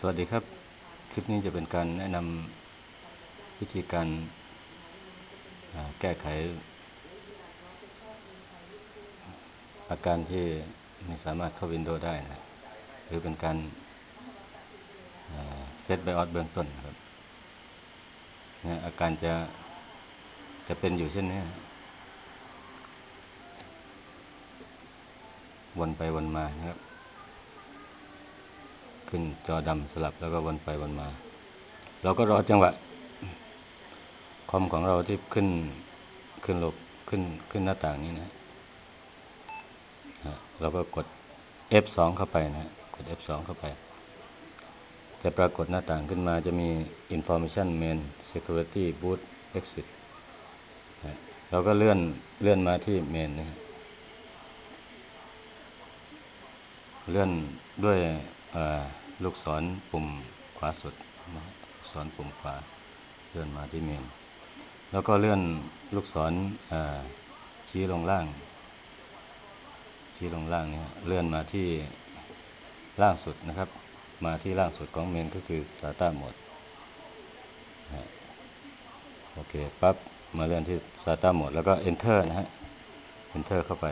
สวัสดีครับ คลิปนี้จะเป็นการแนะนำวิธีการแก้ไข อาการที่ไม่สามารถเข้าวินโดว์ได้นะหรือเป็นการเซตไบออสเบื้องต้นครับเนี่ยอาการจะจะเป็นอยู่เช่นนี้วนไปวนมานะครับ ขึ้นจอดำสลับแล้วก็วนไปวนมา เราก็รอจังหวะคอมของเราที่ขึ้นขึ้นลบขึ้นขึ้นหน้าต่างนี้นะฮะเราก็กด F2 เข้าไปนะกด F2 เข้าไป จะปรากฏหน้าต่างขึ้นมาจะมี information main security boot exit เราก็เลื่อนเลื่อนมาที่ main นะเลื่อนด้วย ลูกศรปุ่มขวาสุดลูกศรปุ่มขวาเลื่อนมาที่เมน แล้วก็เลื่อนลูกศรชี้ลงล่าง ชี้ลงล่างเนี่ยเลื่อนมาที่ล่างสุดนะครับ มาที่ล่างสุดของเมนก็คือ SATA โหมดโอเคปั๊บมาเลื่อนที่ SATA โหมดแล้วก็ Enter นะฮะ Enter เข้าไป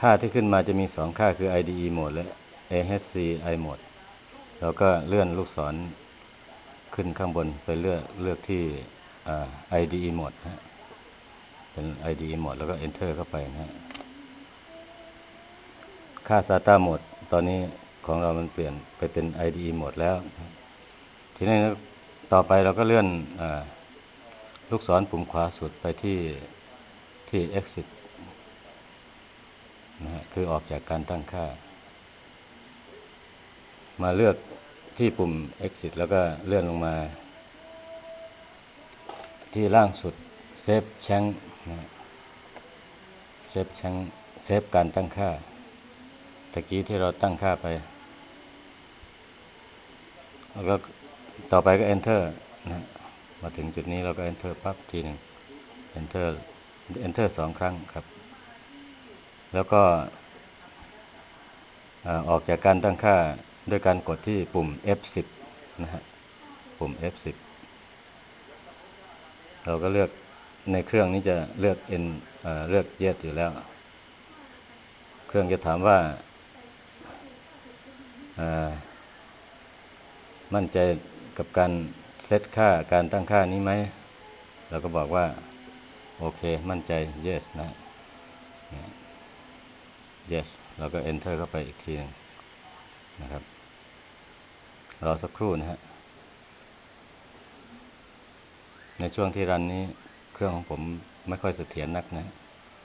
ค่าที่ขึ้นมาจะมีสองค่าคือ IDE โหมดและ AHC I หมด เราก็เลื่อนลูกศรขึ้นข้างบนไปเลือกเลือกที่ IDE หมดนะเป็น IDE หมดแล้วก็ Enter เข้าไปนะฮะ ค่า SATA โหมด ตอนนี้ของเรามันเปลี่ยนไปเป็น IDE หมดแล้ว ทีนี้ต่อไปเราก็เลื่อนอลูกศรปุ่มขวาสุดไปที่ที่ Exit นะฮะ คือออกจากการตั้งค่า มาเลือกที่ปุ่ม exit แล้วก็เลื่อนลงมา ที่ล่างสุดเซฟแชงนะเซฟแชงเซฟการตั้งค่าตะกี้ที่เราตั้งค่าไป แล้วก็ต่อไปก็ enter นะมาถึงจุดนี้เราก็ enter ปั๊บทีหนึ่ง enter enter สองครั้งครับ แล้วก็ออกจากการตั้งค่า ด้วยการกดที่ปุ่ม F10 นะฮะ ปุ่ม F10 เราก็เลือกในเครื่องนี้จะเลือก N เลือก Yes อยู่แล้ว เครื่องจะถามว่ามั่นใจกับการเซตค่าการตั้งค่านี้ไหม เราก็บอกว่า โอเค มั่นใจ Yes นะ Yes เราก็ Enter เข้าไปอีกทีนึง นะครับรอสักครู่นะฮะ ในช่วงที่รันนี้เครื่องของผมไม่ค่อยเสถียรนักนะ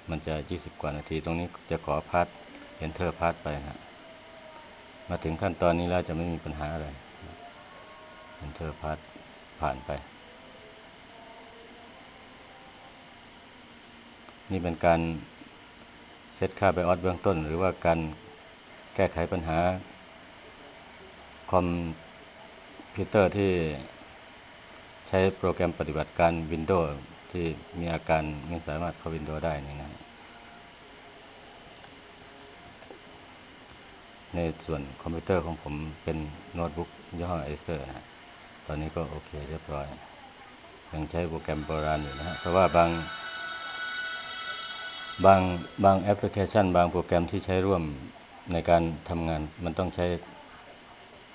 มันจะยี่สิบกว่านาที ตรงนี้จะขอพาร์ท Enter พาร์ทไปนะมาถึงขั้นตอนนี้แล้วจะไม่มีปัญหาอะไร Enter พาร์ทผ่านไป นี่เป็นการเซตค่าไบออสเบื้องต้น หรือว่าการแก้ไขปัญหา คอมพิวเตอร์ที่ใช้โปรแกรมปฏิบัติการ Windows ที่มีอาการไม่สามารถเข้า Windows ได้นี่นะในส่วนคอมพิวเตอร์ของผมเป็นโน้ตบุ๊กยี่ห้อ Acer นะตอนนี้ก็โอเคเรียบร้อย ยังใช้โปรแกรมโบราณอยู่นะฮะเพราะว่าบาง บางบางแอปพลิเคชัน บางโปรแกรมที่ใช้ร่วมในการทำงานมันต้องใช้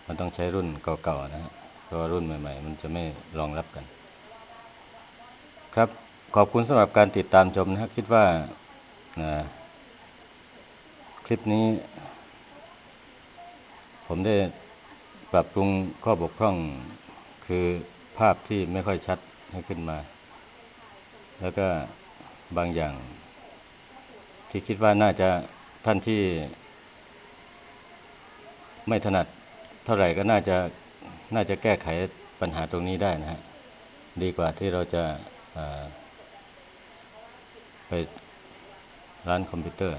มันต้องใช้รุ่นเก่าๆนะฮะเพราะรุ่นใหม่ ๆ มันจะไม่รองรับกัน ครับ ขอบคุณสำหรับการติดตามชมนะครับคิดว่าคลิปนี้ ผมได้ปรับปรุงข้อบกพร่องคือภาพที่ไม่ค่อยชัดให้ขึ้นมา แล้วก็บางอย่าง ที่คิดว่าน่าจะท่านที่ไม่ถนัด เท่าไหร่ก็น่าจะน่าจะแก้ไขปัญหาตรงนี้ได้นะฮะดีกว่าที่เราจะไปร้านคอมพิวเตอร์